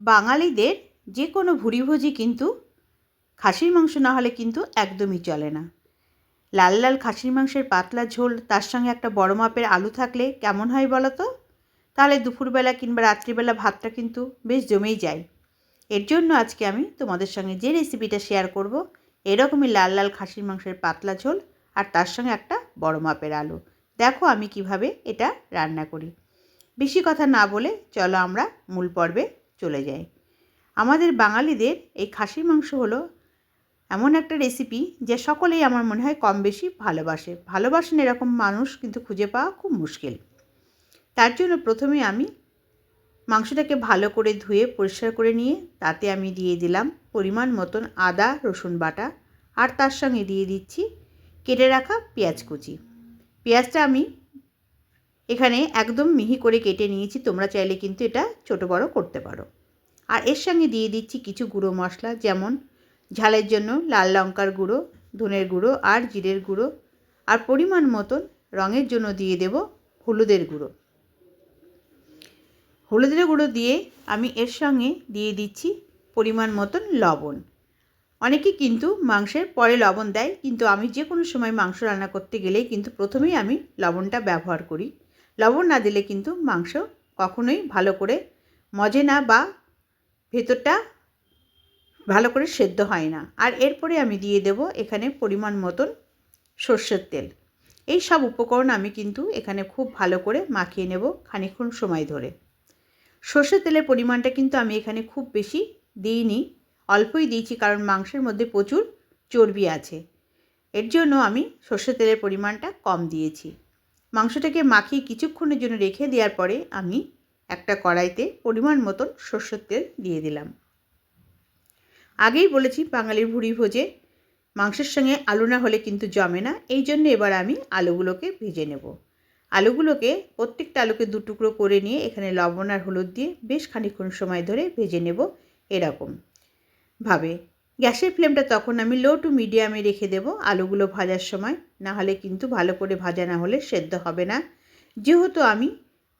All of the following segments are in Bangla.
বাঙালিদের যে কোনো ভুরিভোজি কিন্তু খাসির মাংস না হলে কিন্তু একদমই চলে না। লাল লাল খাসির মাংসের পাতলা ঝোল, তার সঙ্গে একটা বড় মাপের আলু থাকলে কেমন হয় বলো তো? তাহলে দুপুরবেলা কিংবা রাত্রিবেলা ভাতটা কিন্তু বেশ জমেই যায়। এর জন্য আজকে আমি তোমাদের সঙ্গে যে রেসিপিটা শেয়ার করব, এরকমই লাল লাল খাসির মাংসের পাতলা ঝোল আর তার সঙ্গে একটা বড় মাপের আলু। দেখো আমি কীভাবে এটা রান্না করি। বেশি কথা না বলে চলো আমরা মূল পর্বে চলে যায়। আমাদের বাঙালিদের এই খাসির মাংস হলো এমন একটা রেসিপি যে সকলেই আমার মনে হয় কম বেশি ভালোবাসে। ভালোবাসেন এরকম মানুষ কিন্তু খুঁজে পাওয়া খুব মুশকিল। তার জন্য প্রথমে আমি মাংসটাকে ভালো করে ধুয়ে পরিষ্কার করে নিয়ে তাতে আমি দিয়ে দিলাম পরিমাণ মতন আদা, রসুন বাটা আর তার সঙ্গে দিয়ে দিচ্ছি কেটে রাখা পেঁয়াজ কুচি। পেঁয়াজটা আমি এখানে একদম মিহি করে কেটে নিয়েছি, তোমরা চাইলে কিন্তু এটা ছোটো বড় করতে পারো। আর এর সঙ্গে দিয়ে দিচ্ছি কিছু গুঁড়ো মশলা, যেমন ঝালের জন্য লাল লঙ্কার গুঁড়ো, ধনের গুঁড়ো আর জিরের গুঁড়ো। আর পরিমাণ মতন রঙের জন্য দিয়ে দেব হলুদের গুঁড়ো। হলুদের গুঁড়ো দিয়ে আমি এর সঙ্গে দিয়ে দিচ্ছি পরিমাণ মতন লবণ। অনেকে কিন্তু মাংসের পরে লবণ দেয়, কিন্তু আমি যে কোনো সময় মাংস রান্না করতে গেলেই কিন্তু প্রথমেই আমি লবণটা ব্যবহার করি। লবণ না দিলে কিন্তু মাংস কখনোই ভালো করে মজে না বা ভেতরটা ভালো করে সেদ্ধ হয় না। আর এরপরে আমি দিয়ে দেব এখানে পরিমাণ মতন সর্ষের তেল। এই সব উপকরণ আমি কিন্তু এখানে খুব ভালো করে মাখিয়ে নেব খানিক্ষণ সময় ধরে। সর্ষের তেলের পরিমাণটা কিন্তু আমি এখানে খুব বেশি দিইনি, অল্পই দিয়েছি কারণ মাংসের মধ্যে প্রচুর চর্বি আছে। এর জন্য আমি সর্ষের তেলের পরিমাণটা কম দিয়েছি। মাংসটাকে মাখিয়ে কিছুক্ষণের জন্য রেখে দেওয়ার পরে আমি একটা কড়াইতে পরিমাণ মতন সর্ষের তেল দিয়ে দিলাম। আগেই বলেছি বাঙালির ভুড়ি ভোজে মাংসের সঙ্গে আলু না হলে কিন্তু জমে না। এই জন্য এবার আমি আলুগুলোকে ভেজে নেব। আলুগুলোকে প্রত্যেকটা আলুকে দু টুকরো করে নিয়ে এখানে লবণ আর হলুদ দিয়ে বেশ খানিক্ষণ সময় ধরে ভেজে নেব এরকম ভাবে। গ্যাসের ফ্লেমটা তখন আমি লো টু মিডিয়ামে রেখে দেব আলুগুলো ভাজার সময়। না হলে কিন্তু ভালো করে ভাজা না হলে সেদ্ধ হবে না। যেহেতু আমি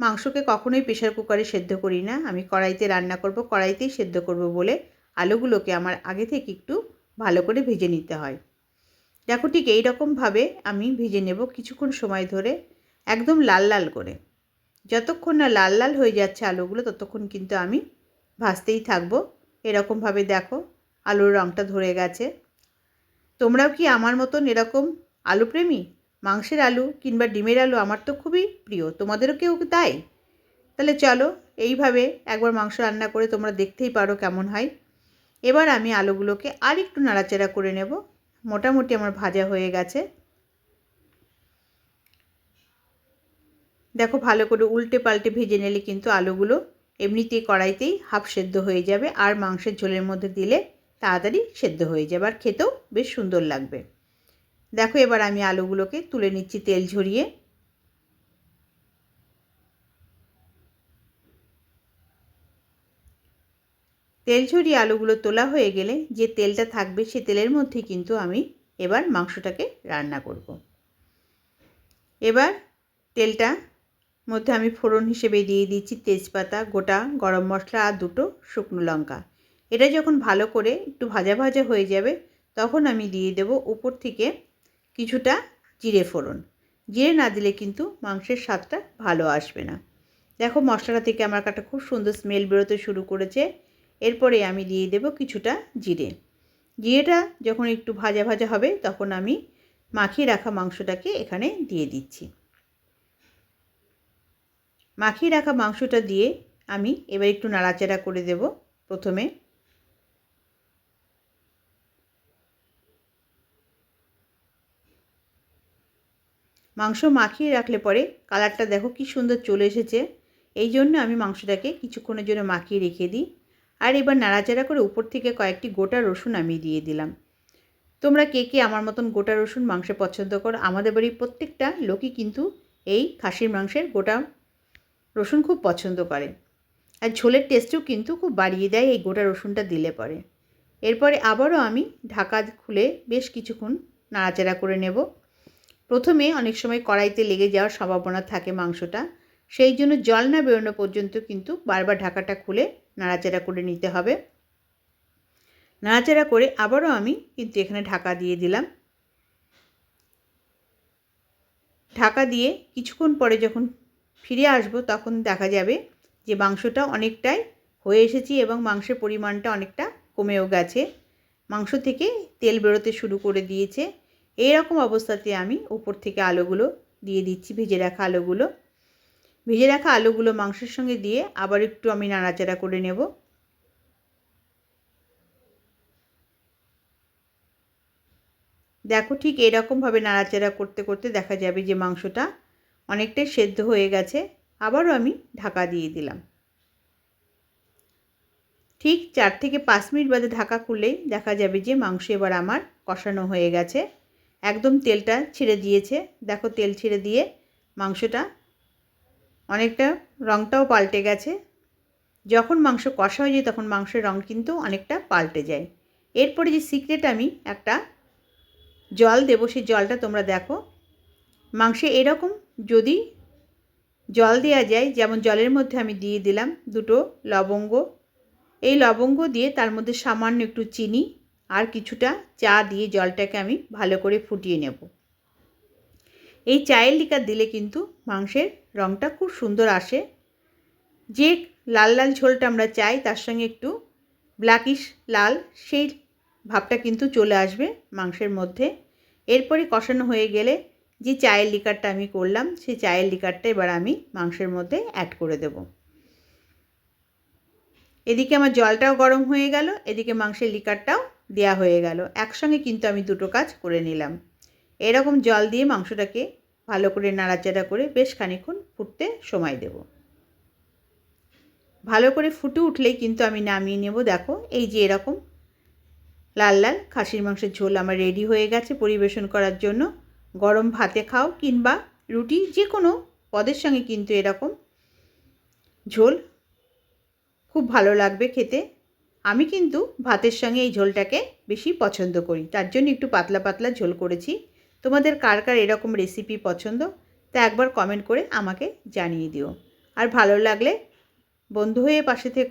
মাংসকে কখনোই প্রেশার কুকারে সেদ্ধ করি না, আমি কড়াইতে রান্না করব, কড়াইতেই সেদ্ধ করব বলে আলুগুলোকে আমার আগে থেকে একটু ভালো করে ভেজে নিতে হয়। দেখো ঠিক এইরকমভাবে আমি ভেজে নেব কিছুক্ষণ সময় ধরে একদম লাল লাল করে। যতক্ষণ না লাল লাল হয়ে যাচ্ছে আলুগুলো, ততক্ষণ কিন্তু আমি ভাজতেই থাকব। এরকমভাবে দেখো আলুর রঙটা ধরে গেছে। তোমরাও কি আমার মতন এরকম আলু প্রেমী মাংসের আলু কিংবা ডিমের আলু আমার তো খুবই প্রিয়, তোমাদেরও কেউ তাই? তাহলে চলো, এইভাবে একবার মাংস রান্না করে তোমরা দেখতেই পারো কেমন হয়। এবার আমি আলুগুলোকে আর একটু নাড়াচাড়া করে নেব। মোটামুটি আমার ভাজা হয়ে গেছে। দেখো, ভালো করে উল্টে পাল্টে ভেজে নিলে কিন্তু আলুগুলো এমনিতেই কড়াইতেই হাফ সেদ্ধ হয়ে যাবে। আর মাংসের ঝোলের মধ্যে দিলে তাড়াতাড়ি সেদ্ধ হয়ে যাবে আর খেতেও বেশ সুন্দর লাগবে। দেখো এবার আমি আলুগুলোকে তুলে নিচ্ছি তেল ঝরিয়ে। তেল ঝরিয়ে আলুগুলো তোলা হয়ে গেলে যে তেলটা থাকবে সে তেলের মধ্যে কিন্তু আমি এবার মাংসটাকে রান্না করব। এবার তেলটা মধ্যে আমি ফোড়ন হিসেবে দিয়ে দিচ্ছি তেজপাতা, গোটা গরম মশলা আর দুটো শুকনো লঙ্কা। এটা যখন ভালো করে একটু ভাজা ভাজা হয়ে যাবে, তখন আমি দিয়ে দেব উপর থেকে কিছুটা জিরে ফোড়ন। জিরে না দিলে কিন্তু মাংসের স্বাদটা ভালো আসবে না। দেখো মশলাটা থেকে আমার কাটা খুব সুন্দর স্মেল বেরোতে শুরু করেছে। এরপরে আমি দিয়ে দেব কিছুটা জিরে। জিরেটা যখন একটু ভাজা ভাজা হবে, তখন আমি মাখিয়ে রাখা মাংসটাকে এখানে দিয়ে দিচ্ছি। মাখিয়ে রাখা মাংসটা দিয়ে আমি এবার একটু নাড়াচাড়া করে দেব প্রথমে। মাংস মাখিয়ে রাখলে পরে কালারটা দেখো কি সুন্দর চলে এসেছে। এই জন্য আমি মাংসটাকে কিছুক্ষণের জন্য মাখিয়ে রেখে দিই। আর এবার নাড়াচাড়া করে উপর থেকে কয়েকটি গোটা রসুন আমি দিয়ে দিলাম। তোমরা কে কে আমার মতন গোটা রসুন মাংসে পছন্দ করো, আমাদের বাড়ির প্রত্যেকটা লোকই কিন্তু এই খাসির মাংসের গোটা রসুন খুব পছন্দ করে। আর ঝোলের টেস্টও কিন্তু খুব বাড়িয়ে দেয় এই গোটা রসুনটা দিলে পরে। এরপরে আবারও আমি ঢাকা খুলে বেশ কিছুক্ষণ নাড়াচাড়া করে নেব। প্রথমে অনেক সময় কড়াইতে লেগে যাওয়ার সম্ভাবনা থাকে মাংসটা। সেই জন্য জল না বেরোনো পর্যন্ত কিন্তু বারবার ঢাকাটা খুলে নাড়াচাড়া করে নিতে হবে। নাড়াচাড়া করে আবারও আমি কিন্তু এখানে ঢাকা দিয়ে দিলাম। ঢাকা দিয়ে কিছুক্ষণ পরে যখন ফিরে আসব তখন দেখা যাবে যে মাংসটা অনেকটাই হয়ে এসেছি এবং মাংসের পরিমাণটা অনেকটা কমেও গেছে। মাংস থেকে তেল বেরোতে শুরু করে দিয়েছে। এই রকম অবস্থাতে আমি উপর থেকে আলুগুলো দিয়ে দিচ্ছি, ভেজে রাখা আলুগুলো। ভেজে রাখা আলুগুলো মাংসের সঙ্গে দিয়ে আবার একটু আমি নাড়াচাড়া করে নেব। দেখো ঠিক এরকমভাবে নাড়াচাড়া করতে করতে দেখা যাবে যে মাংসটা অনেকটাই সেদ্ধ হয়ে গেছে, আবারও আমি ঢাকা দিয়ে দিলাম। ঠিক চার থেকে পাঁচ মিনিট বাদে ঢাকা খুললেই দেখা যাবে যে মাংস এবার আমার কষানো হয়ে গেছে। একদম তেলটা ছেড়ে দিয়েছে। দেখো তেল ছেড়ে দিয়ে মাংসটা অনেকটা রঙটাও পাল্টে গেছে। যখন মাংস কষা হয়ে যায় তখন মাংসের রঙ কিন্তু অনেকটা পাল্টে যায়। এরপরে যে সিক্রেট আমি একটা জল দেবো, সেই জলটা তোমরা দেখো। মাংসে এরকম যদি জল দেওয়া যায়, যেমন জলের মধ্যে আমি দিয়ে দিলাম দুটো লবঙ্গ, এই লবঙ্গ দিয়ে তার মধ্যে সামান্য একটু চিনি আর কিছুটা চা দিয়ে জলটাকে আমি ভালো করে ফুটিয়ে নেব। এই চায়ের লিকার দিলে কিন্তু মাংসের রঙটা খুব সুন্দর আসে। যে লাল লাল ঝোলটা আমরা চাই, তার সঙ্গে একটু ব্ল্যাকিশ লাল, সেই ভাবটা কিন্তু চলে আসবে মাংসের মধ্যে। এরপরে কষানো হয়ে গেলে যে চায়ের লিকারটা আমি করলাম, সেই চায়ের লিকারটা এবার আমি মাংসের মধ্যে অ্যাড করে দেব। এদিকে আমার জলটাও গরম হয়ে গেল, এদিকে মাংসের লিকারটাও দেয়া হয়ে গেল। একসঙ্গে কিন্তু আমি দুটো কাজ করে নিলাম। এরকম জল দিয়ে মাংসটাকে ভালো করে নাড়াচাড়া করে বেশ খানিক্ষণ ফুটতে সময় দেব। ভালো করে ফুটে উঠলেই কিন্তু আমি নামিয়ে নেব। দেখো, এই যে এরকম লাল লাল খাসির মাংসের ঝোল আমার রেডি হয়ে গেছে পরিবেশন করার জন্য। গরম ভাতে খাও কিংবা রুটি যে কোনো পদের সঙ্গে কিন্তু এরকম ঝোল খুব ভালো লাগবে খেতে। আমি কিন্তু ভাতের সঙ্গে এই ঝোলটাকে বেশি পছন্দ করি। তার জন্য একটু পাতলা পাতলা ঝোল করেছি। তোমাদের কার কার এরকম রেসিপি পছন্দ, তা একবার কমেন্ট করে আমাকে জানিয়ে দিও। আর ভালো লাগলে বন্ধু হয়ে পাশে থেকে।